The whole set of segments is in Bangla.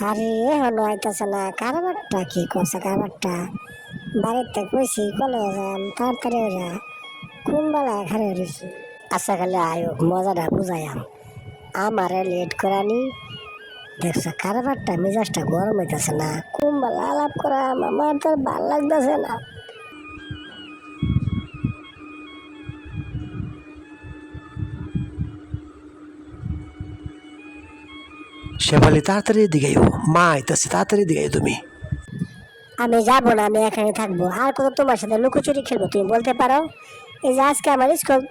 আরে, এখন আইতাছে না। কারবারটা কি করছে, কারবারটা? বাড়িতে কইছি, কলে যাম, তাড়াতাড়ি ওরা কোন বেলা এখানে রয়েছি আচ্ছা খালি আয়ো মজাটা বুঝাইয়াম আমারে লেট করানি। দেখছ, কারবারটা মেজাজটা গরম হইতাছে না। কোন বেলা আলাপ করাম, আমার তো ভালো লাগতেছে না। শেফালি, তাড়াতাড়ি এদিকে দিকে মা আইতাছে, তাড়াতাড়ি এদিকে দিকে তুমি। আমি যাব না, আমি এখানে থাকব। আর কত তোমার সাথে লুকোচুরি খেলব, তুমি বলতে পারো? এই যে আজকে আমার স্কুল,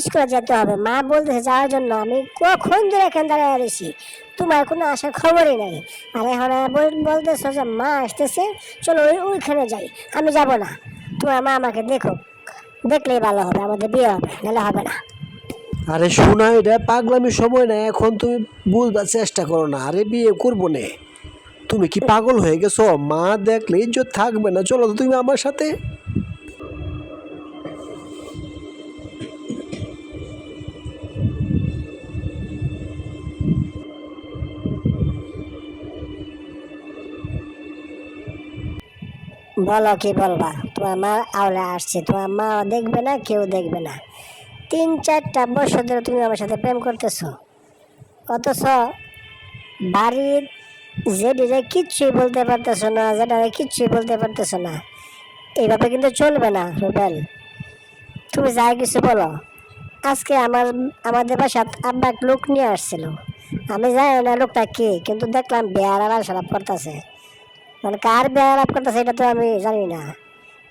স্কুলে যেতে হবে। মা বলতেছে যাওয়ার জন্য। আমি কখন ধরে এখানে দাঁড়িয়ে রয়েছি? তোমার কোনো আসার খবরই নাই। আর এখন বল- বলতেছো যে মা আসতেছে। চলো ওই, ওইখানে যাই। আমি যাব না। তোমার মা আমাকে দেখো দেখলেই ভালো হবে, আমাদের বিয়ে হবে, নাহলে হবে না। আরে শোনা, এটা পাগলামি সময় না, এখন তুমি বুঝবার চেষ্টা করো না, আরে বিয়ে করব নে। তুমি কি পাগল হয়ে গেছো? মা দেখলে ইজ্জত থাকবে না, চলো তো তুমি আমার সাথে। বলো কি বলবা? তোমার মা আওলা আসছে, তোমার মা দেখবে না, কেউ দেখবে না। তিন চারটা বছর ধরে তুমি আমার সাথে প্রেম করতেছো। অথচ বাড়ির যেটিরে কিচ্ছুই বলতে পারতেছো না যেটা কিচ্ছুই বলতে পারতেছো না। এইভাবে কিন্তু চলবে না, রুবেল। তুমি যাই কিছু বলো। আজকে আমার, আমাদের বাসাত আব্বা এক লোক নিয়ে আসছিল। আমি জানি না লোকটা কে, কিন্তু দেখলাম বেয়ার সারাপ করতেছে মানে কার বেয়ার আলাপ করতেছে এটা তো আমি জানি না।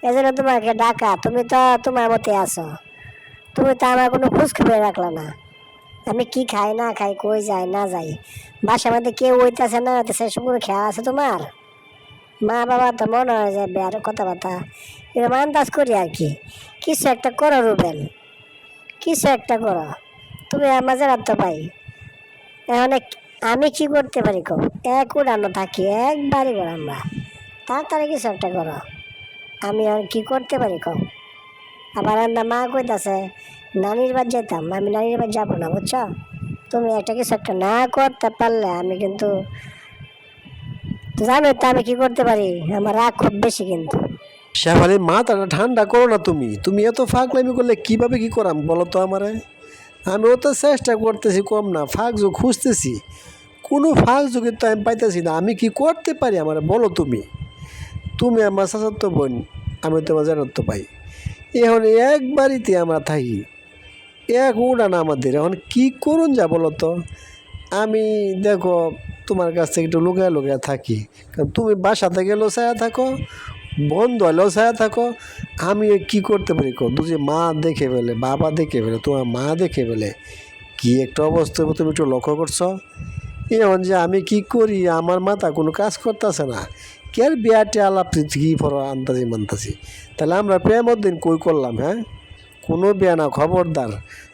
এজন্য তোমাকে ডাকা, তুমি তো তোমার মতে আছো। তুমি তো আমার কোনো খোঁজ খবর রাখলা না। আমি কি খাই, না খাই, কই যাই, না যাই। বাসার মধ্যে কেউ হইতেছে না সব কোনো খেয়াল আছে তোমার? মা বাবা তো মনে হয় যাবে বেয়ার কথাবার্তা। এরকম আন্দাজ করি আর কি। কিছু একটা করো রুবেল। কিছু একটা করো। তুমি আমার তো পাই। এখন আমি কি করতে পারি কো? এক উড়ানো থাকি, একবারই করো আমরা। তাড়াতাড়ি কিছু একটা করো। আমি আর কি করতে পারি কো? আবার আমরা মা কইতাছে, নানির বাদ যেতাম আমি নানির বাদ যাব না, বুঝছ? তুমি একটা কিছু একটা না করতে পারলে আমি কিন্তু জানো তো আমি কি করতে পারি? আমার রাগ খুব বেশি কিন্তু। শেফালি মাথাটা ঠান্ডা করো না তুমি। তুমি এত ফাঁক ফাঁকলামি করলে কীভাবে কি করাম, বলো তো আমারে? আমি ও তো চেষ্টা করতেছি, কম না ফাঁক যোগ খুঁজতেছি। কোনো ফাঁক যোগে তো আমি পাইতেছি না, আমি কি করতে পারি আমার, বলো তুমি? তুমি আমার চাচাত্ত বোন, আমি তোমার জানাত্ব পাই এখন এক বাড়িতে আমরা থাকি। এক উড়ান আমাদের। এখন কি করুন যা বলো তো? আমি দেখো তোমার কাছ থেকে একটু লুকায় লুকায় থাকি। কারণ তুমি বাসাতে গেলেও ছায়া থাকো, বন্ধ হলেও ছায়া থাকো। আমি কি করতে পারি কো? দুজি মা দেখে ফেলে, বাবা দেখে ফেলে, তোমার মা দেখে ফেলে। কি একটা অবস্থা তুমি একটু লক্ষ্য করছ? এখন যে আমি কি করি? আমার মাথা কোনো কাজ করতেছে না। কের বিয়াটে আলাপ কি ফর আন্তাজি মান্তাজি তাহলে আমরা প্রেমের দিন কই করলাম হ্যাঁ? কোনো বিয়া না, খবরদার।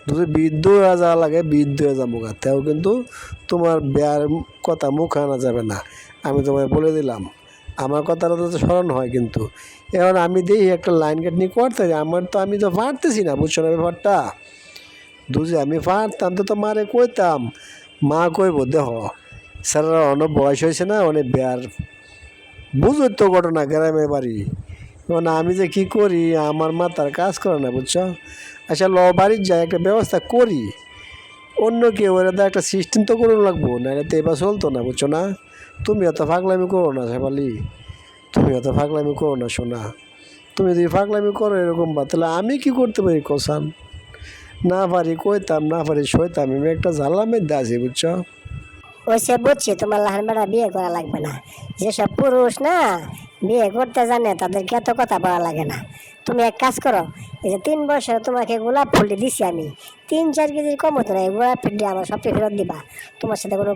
যদি বৃদ্ধ হয়ে যাওয়া লাগে বৃদ্ধ হয়ে যাব গা। তেও কিন্তু তোমার বিয়ার কথা মুখ আনা যাবে না। আমি তোমায় বলে দিলাম। আমার কথাটা তো স্মরণ হয় কিন্তু। এখন আমি দেখি একটা লাইন কাট নিয়ে করতে। আমার তো আমি তো পারতেছি না, বুঝছ না ব্যাপারটা? দুজি আমি পারতাম তো মারে কইতাম। মা কইব দেহ স্যার অনেক বয়স হয়েছে না, অনেক বেয়ার বুঝো তো ঘটনা গ্রামের বাড়ি। এখন আমি যে কি করি, আমার মাথার কাজ করে না, বুঝছ? আচ্ছা ল, বাড়ির যাই একটা ব্যবস্থা করি। অন্য কেউ, এরা তো একটা সিস্টেম তো করুন লাগবো না এটা তো এবার চলতো না, বুঝছ না? তুমি এত ফাগলামি করো না, শেফালি। তুমি এত ফাগলামি করো না শোনা তুমি যদি ফাগলামি করো এরকম বা, তাহলে আমি কি করতে পারি কোসান না পারি, কইতাম, না পারি, সইতাম, আমি একটা ঝালামের দাসি, বুঝছ? ওইসে বুঝছি তোমার লাহান বেড়া বিয়ে করা লাগবে না। যেসব পুরুষ না, বিয়ে করতে জানে, তাদেরকে এত কথা বলা লাগে না। তুমি এক কাজ করো, এই যে তিন বছর তোমাকে গোলাপ ফুলটি দিছি আমি, তিন চার কেজির কম হতো না, এই গোলাপ ফুলটি আমার সবটি ফেরত দিবা। তোমার সাথে কোনো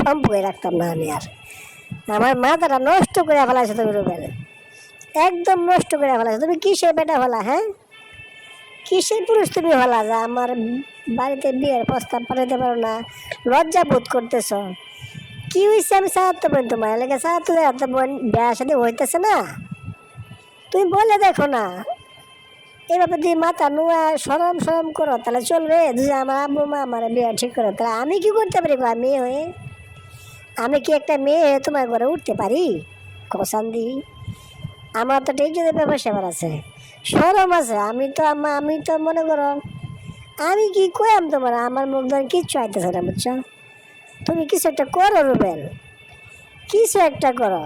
সম্পর্কই রাখতাম না আমি আর। আমার মাথাটা নষ্ট করে ফেলাছো তুমি রুবেল। একদম নষ্ট করে ফেলাছো তুমি কিসের বেটা ফেলা হ্যাঁ? কিসের পুরুষ তুমি হলা যা আমার বাড়িতে বিয়ের প্রস্তাব পাঠাতে পারো না। লজ্জা বোধ করতেছ। কি হয়েছে আমি সাহায্য বোন তোমার এলাকা সাহায্য বোন বিয়ার সাথে হইতেছে না। তুমি বলে দেখো না। এভাবে তুই মাথা নুয়া সরম সরম করো তাহলে চলবে। যে আমার আব্বু মা আমার বিয়ে ঠিক করো তাহলে আমি কি করতে পারি গো, মেয়ে হয়ে আমি কি একটা মেয়ে হয়ে তোমার ঘরে উঠতে পারি? কসান্দি আমার তো যদি ব্যাপার স্যাপার আছে। সরম আছে। আমি তো আমি তো মনে করো আমি কি কয়াম তোমার? আমার মুখ ধরে কিচ্ছু আইতেছে না, বুঝছ? তুমি কিছু একটা করো, রুবেল। কিছু একটা করো।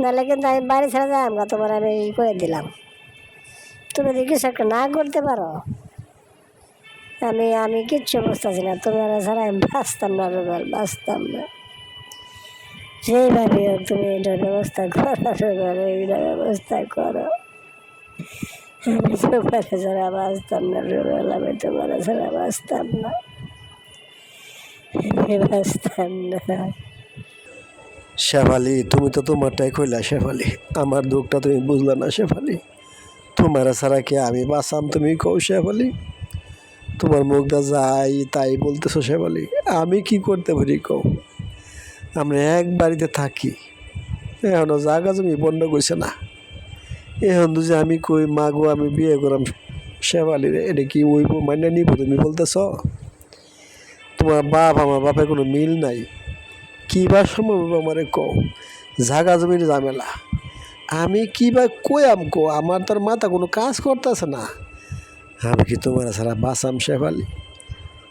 নাহলে কিন্তু আমি বাড়ি ছেড়ে যাই, আমরা তোমার আমি করে দিলাম। তুমি যদি কিছু একটা না করতে পারো, আমি আমি কিচ্ছু বুঝতেছি না। তুমি তোমার ছাড়া আমি বাঁচতাম না, রুবেল, বাঁচতাম না। যেইভাবে হোক তুমি এটার ব্যবস্থা করো, রুবেল, এইটার ব্যবস্থা করো। আমি তোমার ছাড়া বাঁচতাম না রুবেল আমি তোমার ছাড়া বাঁচতাম না। বাঁচতাম না। শেফালি, তুমি তো তোমারটাই কইলা শেফালি, আমার দুঃখটা তুমি বুঝলা না শেফালি। তোমার ছাড়া কি আমি বাঁচাম তুমি কও শেফালি। তোমার মুখটা যাই তাই বলতেছো শেফালি, আমি কি করতে পারি কও? আমরা এক বাড়িতে থাকি, এখনও জাগা জমি বন্ধ করছে না। এখন তো যে আমি কই মাগো আমি বিয়ে করাম শেফালি এটা কি ওই মানে নিব তুমি বলতেছ? তোমার বাপ, আমার বাপের কোনো মিল নাই। কি বা সম্ভব আমার কও? জাগা জমির ঝামেলা। আমি কি বা কয়াম কো আমার তোর মাথা কোনো কাজ করতেছে না। আমি কি তোমার ছাড়া বাসাম শেফালি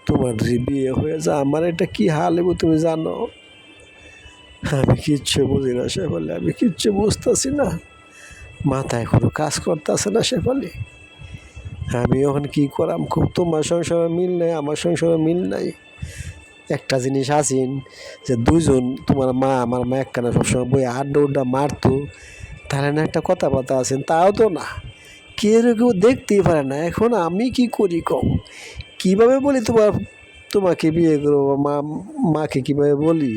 তোমার যদি বিয়ে হয়ে যা আমার এটা কি হাল হইব তুমি জানো? আমি কিচ্ছু বুঝি না শেফালি আমি কিচ্ছু বুঝতেছি না। মাথায় কোনো কাজ করতেছে না শেফালি আমি এখন কি করাম? খুব তোমার সংসারে মিল নাই, আমার সংসারে মিল নাই। একটা জিনিস আছেন যে দুজন তোমার মা, আমার মা একখানা সবসময় বই আড্ডা উড্ডা মারতো তাহলে না একটা কথাবার্তা আছেন, তাও তো না। কেউ কেউ দেখতেই পারে না, এখন আমি কি করি কম কীভাবে বলি তোমার, তোমাকে বিয়ে করব মা, মাকে কীভাবে বলি?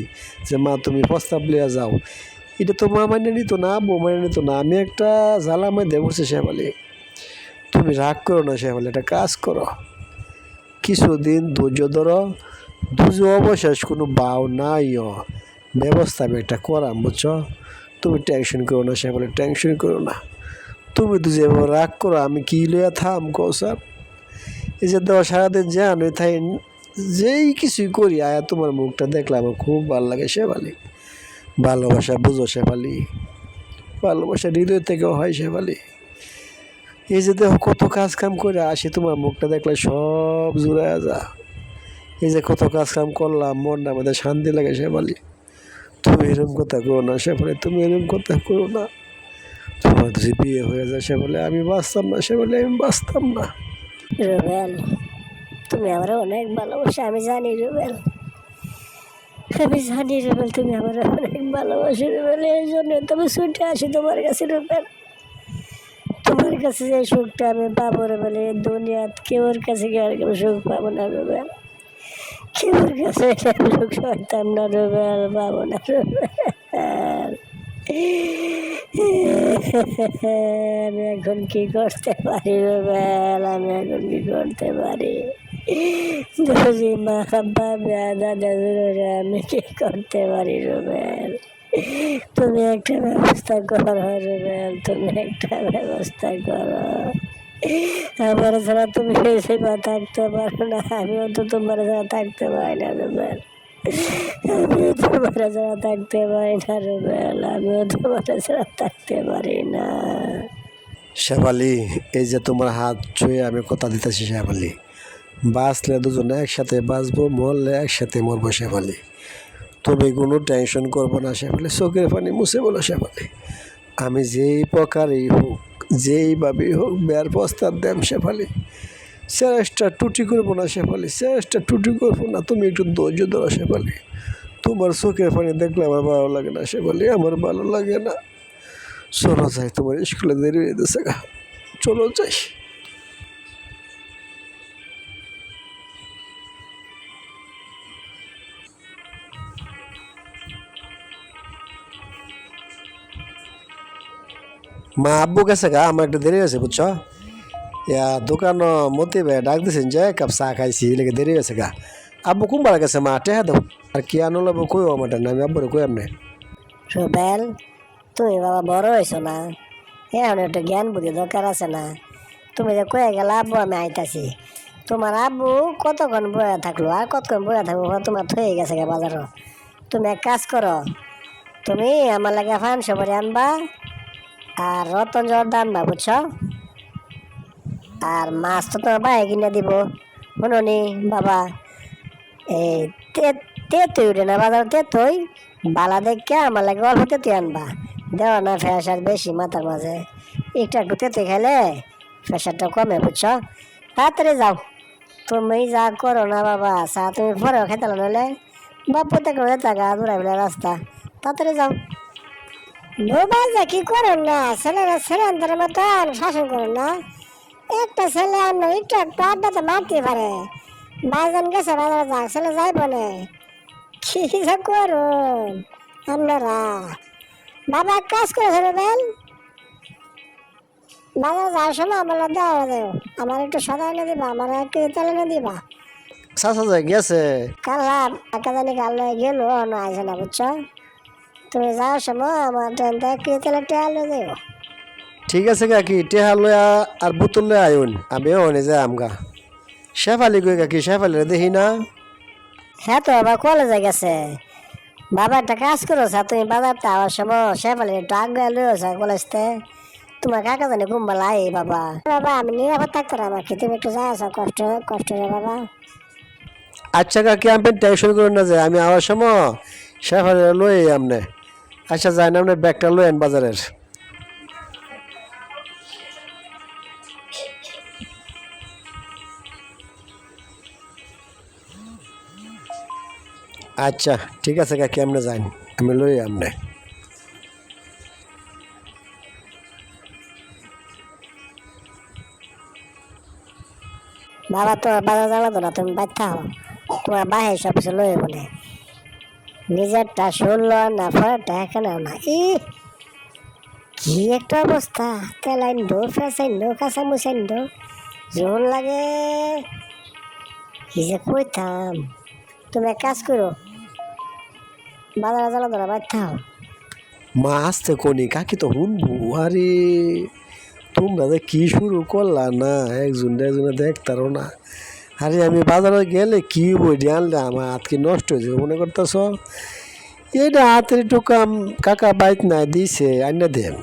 যে মা তুমি প্রস্তাব লিয়া যাও। এটা তো মা মানে নিত না, বউ মানে নিত না। আমি একটা জ্বালা মধ্যে বসে শেফালি। তুমি রাগ করো না শেফালি, একটা কাজ করো। কিছুদিন ধৈর্য ধরো দুজো অবশেষ কোনো বাও নাইও। ব্যবস্থা আমি একটা করাম, বুঝছ? তুমি টেনশন করো না বলে টেনশন করো না। তুমি তো রাগ করো, আমি কি লইয়া থাম, কও স্যার? এই যে দেওয়া সারাদিন যান ওই থাই, যেই কিছুই করি, আয়া তোমার মুখটা দেখলে আমার খুব ভালো লাগে শেফালি। ভালোবাসা বুঝো শেফালি। ভালোবাসা হৃদয় থেকেও হয় শেফালি। এই যে দেখো কত কাজ কাম করে আসি তোমার মুখটা দেখলে সব জুড়ায় যা। এই যে কত কাজ কাম করলাম, মনটা আমাদের শান্তি লাগে শেফালি। তুমি এরকম কথা করো না শেফালি, তুমি এরকম কথা করো না। তোমার যদি বিয়ে হয়ে যায় সে বলে আমি বাঁচতাম না সে বলে আমি বাঁচতাম না। তুমি আমার অনেক ভালোবাসা, আমি জানি রুবেল। আমি জানি রুবেল তুমি আমার অনেক ভালোবাসো রুবেল এই জন্য তুমি ছুটে আসি তোমার কাছে রুবেল তোমার কাছে যে সুখটা আমি পাবো রুবেল এই দুনিয়াত কেউর কাছে গিয়ে আর কেউ সুখ পাবো না রুবেল কেউর কাছে সুখ পাইতাম না রুবেল পাবো না রুবেল আমি এখন কি করতে পারি রুবেল আমি এখন কি করতে পারি? যদি বাবা দাদা জুড়ে আমি কি করতে পারি রুবেল তুমি একটা ব্যবস্থা করো, রুবেল, তুমি একটা ব্যবস্থা করো। আমার ছাড়া তুমি সেবা থাকতে পারো না, আমিও তো তোমার ছাড়া থাকতে পারি না, রুবেল। আমিও তোমার ছাড়া থাকতে পারি না, রুবেল, আমিও তোমার ছাড়া থাকতে পারি না। শেফালি এই যে তোমার হাত ছুঁয়ে আমি কথা দিতেছি শেফালি বাঁচলে দুজনে একসাথে বাঁচবো, মরলে একসাথে মরবো শেফালি। তুমি কোনো টেনশন করব না শেফালি, চোখের পানি মুছে বলো শেফালি। আমি যেই প্রকারেই হোক, যেইভাবেই হোক, বেয়ার প্রস্তাব দেম শেফালি। চেষ্টা টুটি করব না শেফালি, চেষ্টা টুটি করব না, তুমি একটু ধৈর্য ধরো শেফালি। তোমার চোখের পানি দেখলে আমার ভালো লাগে না শেফালি, আমার ভালো লাগে না। চলো যাই, তোমার স্কুলে দেরি হয়ে গেছে চলো যাই। মা আব্বু গেছে গা, আমার একটু দেরি হয়েছে, বুঝছ? ইয়া দোকান মতি ডাক দিছেন যে কাপ চা খাইছি লেগে দেরি হয়েছে গা। আব্বু কুম্বার গেছে মা? টেহা দাও। আর কি আনো লাগবো কই আমার আমি আব্বুরে কই আমনে রুবেল তুমি বাবা বড় হয়েছো না? এখন একটু জ্ঞান বুদ্ধি দরকার আছে না? তুমি যে কয়ে গেলে, আব্বু, আমি আইতাছি। তোমার আব্বু কতক্ষণ বয়া থাকল? আর কতক্ষণ বয়া থাকব? তোমার থয়ে গেছে গে বাজারও। তুমি এক কাজ করো, তুমি আমার লাগে ফান সবারে আনবা আর রতন জর্দা আনবা বুঝছ? আর মাছ তো তোমার ভাই কিনে দিব। শুনুনি বাবা, এই তেতুই উঠে না বাজার তেতুই? বালা দেখে আমার লাগে অল্প তেতুই আনবা। দেওয়া না ফ্রেশার বেশি মাথার মাঝে। একটু একটু তেতুই খেলে প্রেশারটা কমে, বুঝছ? তাড়াতাড়ি যাও। তুমি যা করো না বাবা চা তুমি পরেও খেতে নাহলে বা প্রত্যেক রোজে টাকা দূরাই বেলা রাস্তা। তাড়াতাড়ি যাও। যা কি করেন না? ছেলেরা ছেলেদের মতন শাসন করেন না। একটা ছেলে অন্য একটু একটু আড্ডা তো মারতে পারে। বাইজন গেছে বাজারে যাক ছেলে যাইব না। কি যে করুন আপনারা? বাবা এক কাজ করেছে রুবেল বাজারে যাওয়ার সময় আমার দেওয়া দেও। আমার একটু সদা এনে দিবা আমার এক কেজি তেল এনে দিবা। যায় গেছে। কালাম একা জানি কাল গেল না আইসে না বুঝছ? তুমি যাওয়ার সময় আমার ট্রেনটা কেজি তেলের টেয়াল দেও ঠিক আছে কাকি টেহা লয়া আর বোতল লয়া আয়ুন আমি ওনে যাই আমগা। শেফালি কই কাকি শেফালি দেখি না? হ্যাঁ তো আবার কলেজে গেছে। বাবা একটা কাজ করেছে তুমি বাজারটা আওয়ার সময় শেফালি একটু আগে লয়েছে কলেজতে। তোমার কাকা জানি ঘুমবালা এই বাবা। বাবা আমি নিরাপদ থাকতে আমাকে তুমি একটু যাই আসো কষ্ট কষ্ট রে বাবা। আচ্ছা কাকি আমি টেনশন করেন না যে আমি আওয়ার সময় শেফালি লই আমনে। আচ্ছা যাই না আপনার ব্যাগটা আন বাজারের। আচ্ছা ঠিক আছে কাকি আপনি যান আমি লই আমনে। বাবা তোমার বাজার জ্বালাতো না, তুমি বাচ্চা হও তোমার বাহে সব কিছু লয়ে বলে নিজেরটা শুনলো না ফেরটা এখানে না ই, কি একটা অবস্থা। তেলাইন ডো ফেসাইন ডো কাঁচা মুসাইন ডো জোর লাগে। কি যে কইতাম, তুমি এক কাজ করো। বাজার জ্বালাতো না বাচ্চা হও মা আসতে কোনি, কাকি তো শুনব। আরে, তোমরা যে কি শুরু করলা না? একজন একজনে দেখতারো না। আরে আমি বাজারে গেলে কি বই আনলে আমার হাত কি নষ্ট হয়ে মনে করতেছ? এটা হাতের একটু কাম, কাকা বাইত না দিছে, আইনা দেন।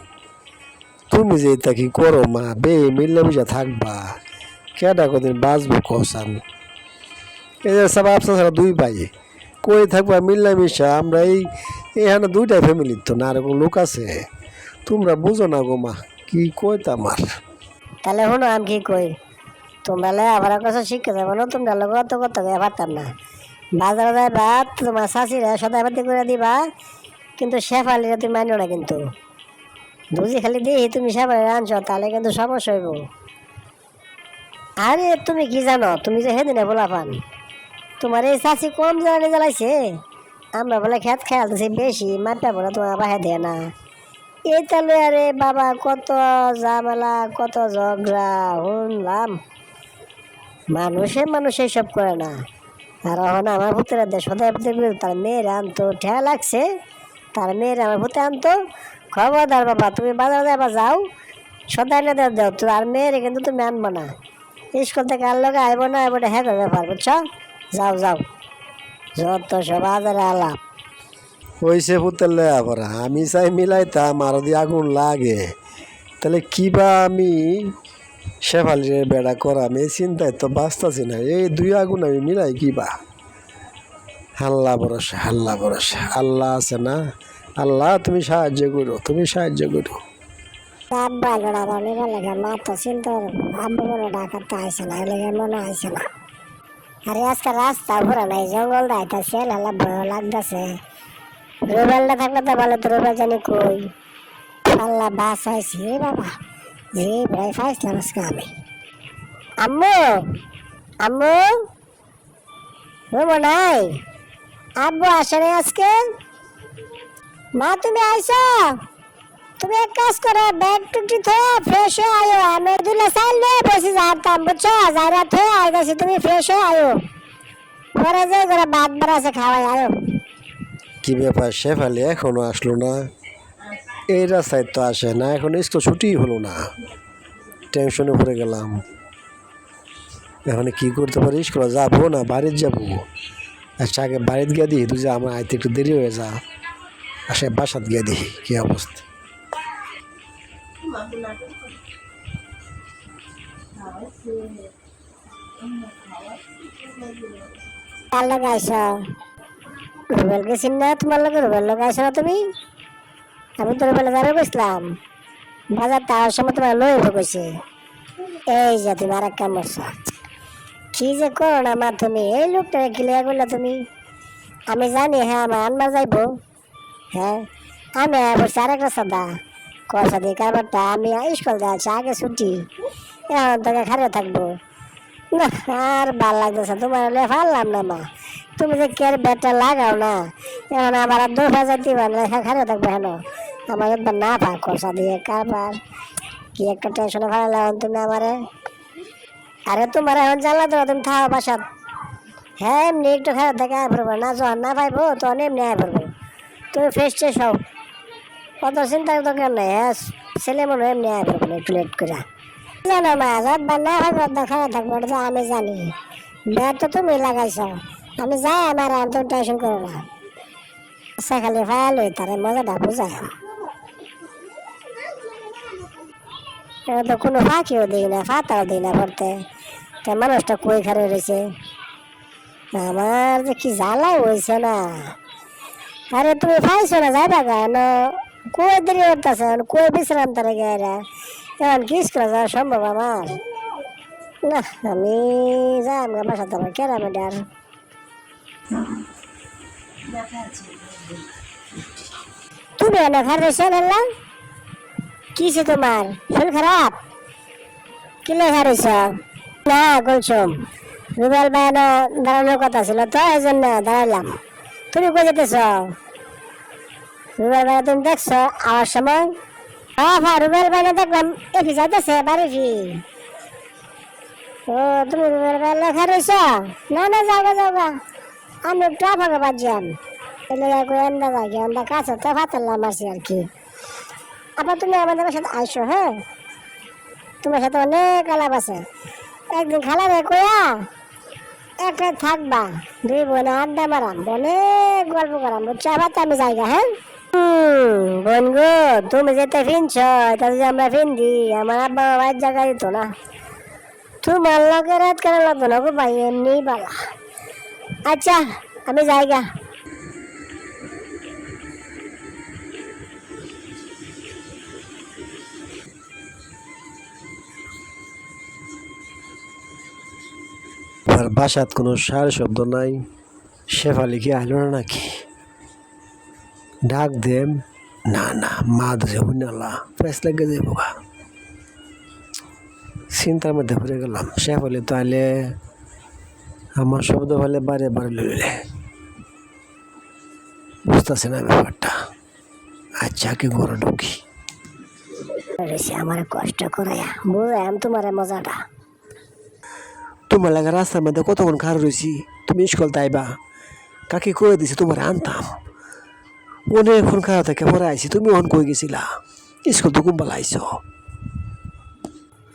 তুমি যে তা কি করো, মা? বে বুঝা থাকবা। কেডা কদিন বাঁচবো কসান এই সব আপসা ছাড়া দুই ভাই। কই থাকবা মিল্লা মিশা? আমরা এই, এখানে দুইটা ফ্যামিলির তো, না এরকম লোক আছে? তোমরা বুঝো না গো মা, কি কইতা আমার তাহলে শুনো, আমি কি কই? তোমরা লে আবার কাছে শিখে যাব না তোমরা লোক অত কত করে পারতাম না। বাজারে যাইবা তোমার শাশিরা সদাই পাতি করে দিবা, কিন্তু শেফালিরা তুমি মানো না কিন্তু। বুঝি খালি দিই, তুমি শেফালি আনছো, তাহলে কিন্তু সমস্যা হইব। আরে, তুমি কি জানো, তুমি যে সেদিনে বলা পান তোমার এই চাষি কম জ্বালানি জ্বালাইছে? আমরা বলে খেত খেয়ালতেছি বেশি মাপটা বলে তোমার বাহে দেয় না। এই তাহলে আরে বাবা, কত ঝামেলা, কত ঝগড়া শুনলাম মানুষে মানুষ সব করে না। আর এখন আমার ভূতের দেশ সদাই ভূতে তার মেয়ের আনতো ঠেয়া লাগছে। তার মেয়ের আমার ভূতে আনতো। খবরদার বাবা, তুমি বাজারে যাবা যাও। সদাই না দাও, তো আর মেয়ের কিন্তু তুমি আনব না। স্কুল থেকে আর লোক আইব না, আইব হ্যাঁ ব্যাপার, বুঝছ? যাও যাও। যত সব বাজারে আলাপ। হইছে পুতলে আবার আমি চাই মিলাইতাম, আর যদি আগুন লাগে। তাহলে কিবা আমি শেফালির বেড়া করাম এই চিন্তায় তো বাঁচতাছি না। এই দুই আগুন আমি মিলাই কিবা হাল্লা ভরসা হাল্লা ভরসা। আল্লাহ আছে না? আল্লাহ, তুমি সাহায্য করো, তুমি সাহায্য করো। বাবা। জি প্রায় ফাইসলাম আজকে আমি। আম্মু আম্মু, রুমো নাই। আব্বু আসে নাই আজকে। মা, তুমি আইসা। তুমি এক কাজ করো ব্যাগ টুটি থয়ে ফ্রেশ হয়ে আয়ো। আমি দুলে চাল নিয়ে বসে যাতাম বুঝছ? যারা থয়ে আইতাছি তুমি ফ্রেশ হয়ে আয়ো। পরে যে করে ভাত বাড়াছে খাওয়াই আয়ো। কি ব্যাপার, শেফালি এখনও আসলো না? এই রাস্তায় তো আসে না, এখন স্কুল ছুটি হলো না। টেনশনে পড়ে গেলাম। এখন কি করতে পারি? স্কুলে যাব না বাড়ির যাব। আচ্ছা আগে বাড়িতে গিয়ে দিই তুই যে, আমার আইতে একটু দেরি হয়ে যা। আসে, বাসাত গিয়ে দিই কি অবস্থা। কার লগে আইস? রুবেল গেছিন না, তোমার লগে? রুবেল না তুমি? আমি তো রুবেল যাবে গেছিলাম বাজার তার সময় তোমার লই কইছে এই যে তুমি আর এক কাম কি যে করো না মা তুমি, এই লোকটা ক্লিয়ার করলে তুমি। আমি জানি হ্যাঁ আমার আনবার যাইবো। হ্যাঁ আমি বলছি আরেকটা সাদা। কষা দিয়ে কারবারটা আমি স্কুল যাচ্ছি আগে ছুটি। এখন তোকে খারে থাকব। না, আর ভালো লাগতেছে তোমার হলে পারলাম না মা। তুমি যে কেয়ার ব্যাটটা লাগাও না, এখন আবার দু হাজার দিবা লেখা খারে থাকবে হেন আমার একবার না পা কষা দিয়ে কারবার। কি একটা টেনশনে ভালো লাগো তুমি আমারে। আরে তোমার এখন জানলা তো তুমি থাকো বাসাত। হ্যাঁ এমনি একটু খারাপ দেখে আয় পড়ব। না যখন না পাইবো, তখন এমনি আয় পড়ব। তুমি ফ্রেশ ট্রেশ হও। কত চিন্তার দরকার নেই হ্যাঁ ছেলে মনে হয় এমনি আয় পড়ব একটু লেট করে জানো মা রাতবার না হয় খারাপ থাকব আমি জানি। ব্যাট তো তুমি লাগাইছ। আমি যাই আমার আর তুমি টেনশন করো না। আচ্ছা খালি ফায়াল হই তারে মজাটা বুঝায় তো কোনো ফাঁকিও দিই না, ফাতাও দিই না পড়তে তা মানুষটা কই খারে রয়েছে? আমার যে কি জ্বালাই হয়েছে না। আরে, তুমি পাইছো না, যাইবা কেন? কই দেরি করতেছে? কই বিশ্রাম তারা গেরা এখন কিস করে যাওয়া সম্ভব আমার? না, আমি যাই, আমার বাসা তোমার কেরাম আর তুমি এনে ঘর রয়েছে না কিসে তোমার? শরীর খারাপ? কি লেখা রয়েছ না কুলসুম রুবেল বায়ানো দাঁড়ানোর কথা ছিল তো, এই জন্য দাঁড়াইলাম। তুমি কই যেতেছ রুবেল বায়না তুমি দেখছ আওয়ার সময়? হ্যাঁ হ্যাঁ রুবেল বায়না দেখলাম, এফি যাইতেছে, বাড়ি ফি ও, তুমি রুবেল বায়না লেখা রয়েছ না না যাওগা যাওগা আমি একটু আফাকে বাজিয়াম। এলে কই এন্দা যাই এন্দা কাছে তো ফাতাল্লাম আসি আর কি। আবার তুমি আমাদের সাথে আইসো হ্যাঁ? তোমার সাথে অনেক আলাপ আছে। একদিন খালা রে কয়া একটা থাকবা, দুই বোনে আড্ডা মারাম, অনেক গল্প করাম বুঝছ আবার আমি জায়গা হ্যাঁ? বোন গো তুমি যেতে ফিনছ তা যদি আমরা ফিন্দি, আমার আব্বা বাবার জায়গা দিত না। তোমার লগে রাত কেন লাগতো না গো ভাই এমনি বালা। আচ্ছা আমি জায়গা। আর বাসাত কোনো সার শব্দ নাই। শেফালি কি আইলো না নাকি? ডাক দেম, না না মা ধরে হুনালা প্রেস লেগে গা। চিন্তার মধ্যে পড়ে গেলাম। শেফালি তো আইলে আমার শব্দ হলে বারে বারে লইলে বুঝতেছে না ব্যাপারটা? আচ্ছা কি ঘরে ঢুকি। আমার কষ্ট করে বুঝাম তোমার মজাটা। তোমার লাগা রাস্তার মধ্যে কতক্ষণ খারাপ রয়েছি তুমি স্কুল তাইবা। কাকে করে দিছি তোমার আনতাম। অনেকক্ষণ খারাপ থেকে পরে আইছি তুমি ওখান কই গেছিলা? স্কুল তো কুম্বাল আইছ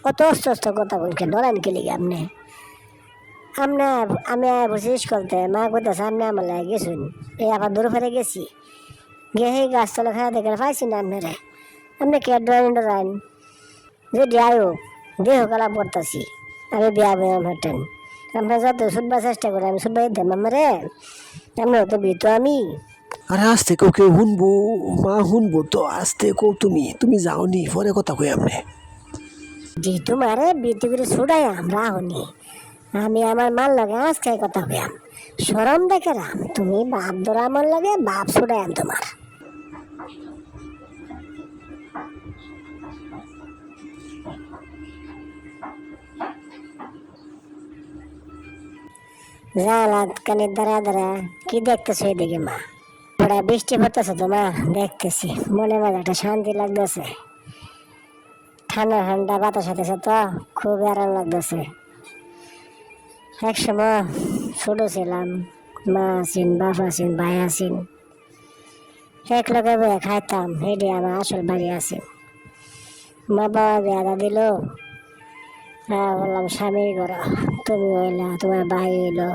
কত অস্ত অস্ত কথা বলছে ডরান কে লিগে আপনি? আপনি আমি বসে স্কুলতে মা কইতেছে আপনি আমার লাগে গেছুন এই আবার দূর ফেরে গেছি। গিয়ে সেই গাছতলা খাওয়া দেখে পাইছি না আপনারে। আপনি কে ডরান ডরান যদি আয়ো দেহ কালা পড়তাছি। আমি বিয়া বিয়া হাঁটেন। আমরা যত শুনবার চেষ্টা করি আমি শুনবার দেম আমারে। আপনি তো বিতো আমি। আরে আসতে কেউ কেউ শুনব মা শুনব তো আসতে কেউ তুমি তুমি যাওনি পরে কথা কই আমনে যে তোমারে বিতে করে ছুড়াই আমরা হনি আমি আমার মার লাগে আজকে কথা কইয়াম। সরম দেখে রাম, তুমি বাপ ধরা আমার লাগে বাপ ছুড়াই আম তোমার। জালাত কানে দাঁড়া দাঁড়া কি দেখতেছো এদিকে মা? ওরা বৃষ্টি পড়তেছে তো মা দেখতেছি। মনে মনে একটা শান্তি লাগতেছে। ঠান্ডা ঠান্ডা বাতাস হতেছে তো, খুব আরাম লাগতেছে। এক সময় ছোট ছিলাম, মা আছেন, বাপ আছেন, ভাই আছেন। এক লগে বয়ে খাইতাম, হেডে আমার আসল বাড়ি আছে। মা বাবা বেড়া দিল বললাম স্বামী করো তুমি হইলা তোমার ভাই এলো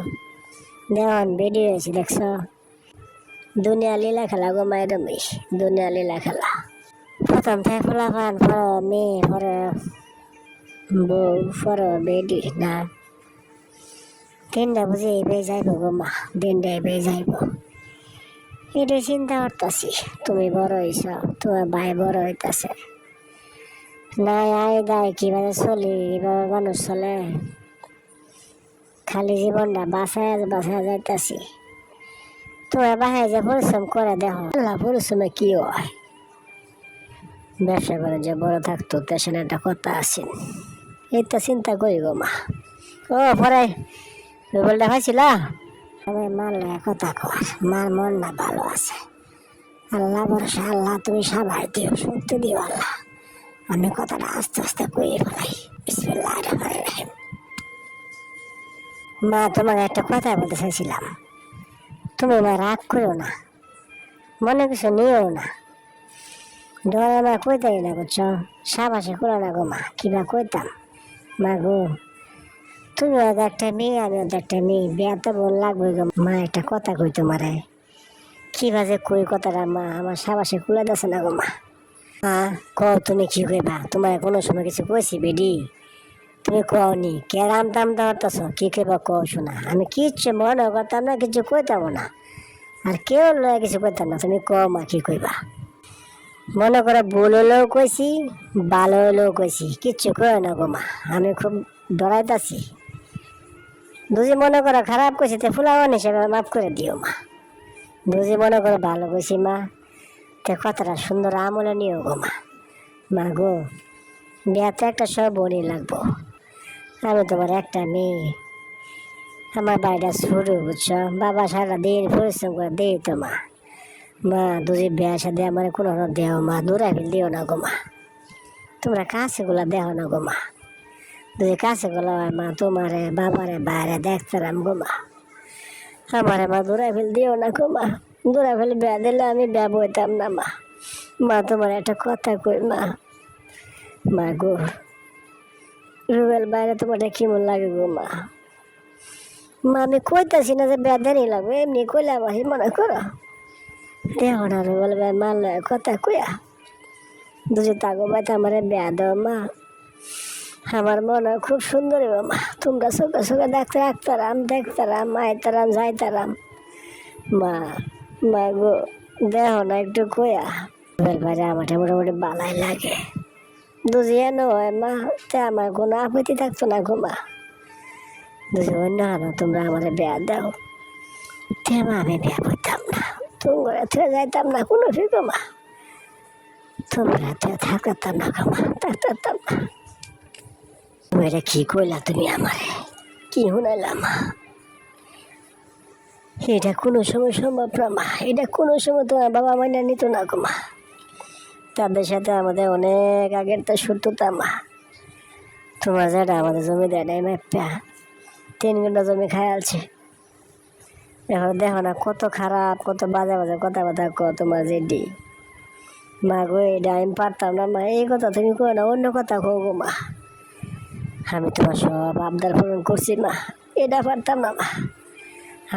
দেওয়ান বেডি হয়েছে, দেখছ? দুনিয়া লীলা খেলা গো মায়ের রমেশ দুনিয়া লীলা খেলা। প্রথম থেকে ফলাফান পর মেয়ে, পর বউ, পর বেডি না। তিনটা বুঝে এবে যাইব গো মা? দিনটা এবে যাইব। এটা চিন্তা করতেছি। তুমি বড় হইছ, তোমার ভাই বড় হইতাছে। না আয় দায় কীভাবে চলি? এভাবে মানুষ চলে। খালি জীবনটা বাসায় বাসায় যাইতাছি। তোমার বাসায় যে পরিশ্রম করে, দেখো। আল্লাহ পরিশ্রমে কি হয়? ব্যবসা করে যে বড় থাকতো তেসেন একটা কথা আছেন এই তো চিন্তা করি গো মা। ও, পরে রুবেলটা খাইছিল আমি মারলে কথা কর মার মন না ভালো আছে। আল্লাহ ভরসা, আল্লাহ তুমি সবাই দিও শক্তি দিও আল্লাহ। আমি কথাটা আস্তে আস্তে কয়ে ফেলাই। বিসমিল্লাহ মা, তোমাকে একটা কথা বলতে চাইছিলাম। তুমি মা, রাগ করো না। মনে কিছু নিও না। ডরে মা কইতাই না বুঝছ? সাবাসে করো না গো মা কিবা কইতাম? মা গো তুমি ওদের একটা মেয়ে আমি ওদের একটা মেয়ে বিয়া তো বোন লাগবে গো মা একটা কথা কই তোমারে। কি বাজে কই কথাটা, মা? আমার সাবাসে কুলে দিছে না গো মা? হ্যাঁ কও তুমি কি কইবা? তোমার কোনো সময় কিছু কইছি বেডি? তুমি কওনি। কে রাম টাম দাওয়াতেছ কি কইবা কও শোনা। আমি কিচ্ছু মনে করতাম না, কিছু কইতাম না। আর কেউ লয় কিছু কইতাম না। তুমি কও মা কি কইবা? মনে করে ভুল হলেও কইছি, ভালো হলেও কইছি। কিচ্ছু কয় না গো মা। আমি খুব ডরাইতাছি। বুঝি মনে করো খারাপ কইছি, তে ফুলাওয়ান হিসেবে মাফ করে দিও মা। বুঝি মনে করো ভালো কইছি মা, তে কথাটা সুন্দর আমলে নিও গো মা। মা গো বিয়াতে একটা সব বনি লাগবো। আমি তোমার একটা মেয়ে। আমার বাড়িটা শুরু, বুঝছ? বাবা সারা দিন পরিশ্রম করে দেই তো মা। মা, দুজি বিয়া সাথে আমার কোনো দেও মা দূরে ফেল দিও না গো মা। তোমরা কাছে গুলা দেও না গো মা। দুই কাছে গুলো মা তোমারে, বাবারে, বাইরে দেখতাম গো মা। আমারে মা দূরে ফেল দিও না গো মা, দূরে ফেল বিয়া দিলে আমি বিয়া বইতাম না মা। মা তোমার একটা কথা কই মা মা গো, রুবেল বাইরে তোমার কেমন লাগে গো মা? মা, আমি কইতাছি না যে বিয়া দেরি লাগবে, এমনি কইলে আমার মনে করো। দেহ না রুবেল ভাই মারলে কথা কইয়া। দুজি তাগো বাইতে আমার বিয়া দাও মা। আমার মনে খুব সুন্দর মা তোমরা চোখে চোখে দেখতে রাখতারাম দেখতারাম মাইতারাম যাইতারাম। মা মা গো দেহ না একটু কইয়া। রুবেল ভাই আমার মোটামুটি বালাই লাগে। দুজিয়া নয় মা, তে আমার কোনো আপত্তি থাকতো না গো মা। দুজি না হানো তোমরা আমার বিয়া দাও। তে মা, আমি বিয়া করতাম না। তোমরা থেকে যাইতাম না কোনো ফিকো মা। তোমরা তো থাকতাম না গো মা, থাকতাম না। এটা কি কইলা তুমি আমারে? কি শুনাইলা মা? এটা কোনো সময় সম্ভব না মা। এটা কোনো সময় তোমার বাবা মাইনা নিত না গো মা। তাদের সাথে আমাদের অনেক আগের তো শত্রুতা মা। তোমার যেটা আমাদের জমি দেয় নাই তিন ঘণ্টা জমি খায়ালছে এখন দেখো না, কত খারাপ, কত বাজে বাজে কথা কথা ক তোমার জেডি। মা গো এটা আমি পারতাম না মা। এই কথা তুমি কো না, অন্য কথা কো গো মা। আমি তোমার সব আবদার পূরণ করছি, মা। এটা পারতাম না, মা।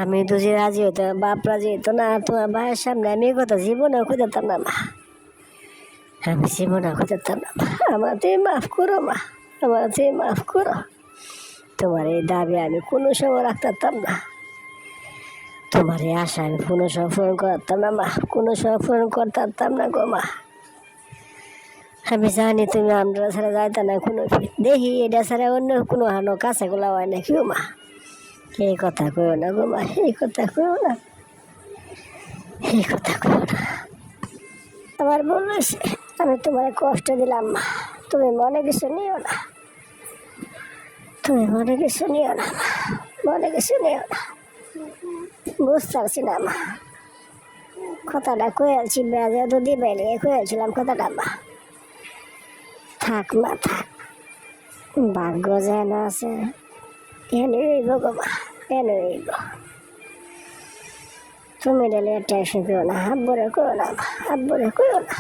আমি দুজি রাজি হতো বাপ রাজি হতো না তোমার ভাইয়ের সামনে আমি কথা জীবনেও খুঁজতাম না, মা। আমি জীবনে খুঁজতাম না, মা। আমার তুমি মাফ করো, মা। আমার তুমি মাফ করো। তোমার এই দাবি আমি কোনো সময় রাখতাম না। তোমার এই আশা আমি কোনো সময় পূরণ করতাম না, মা। কোনো সময় পূরণ করতাম না গো, মা। আমি জানি তুমি আমরা ছাড়া যাইতা না কোনো দেখি এটা ছাড়া অন্য কোনো হানো কাছে গোলা হয় না কেউ মা? এই কথা কইও না গো মা, এই কথা কইও না। এই কথা কইও না। আমার বলেছে আমি তোমার কষ্ট দিলাম মা, তুমি মনে কিছু নিও না। তুমি মনে কিছু নিও না মনে কিছু নিও না। বুঝতে পারছি না মা। কথাটা কয়েছি বেজে তো দিবে কয়েছিলাম কথাটা মা। থাক মা থাক ভাগ্য যেন আছে। এনে রইব গো। রইব তুমি ডেলে টেনশন করো না হাব্বরে করো না হাব্বরে করো না।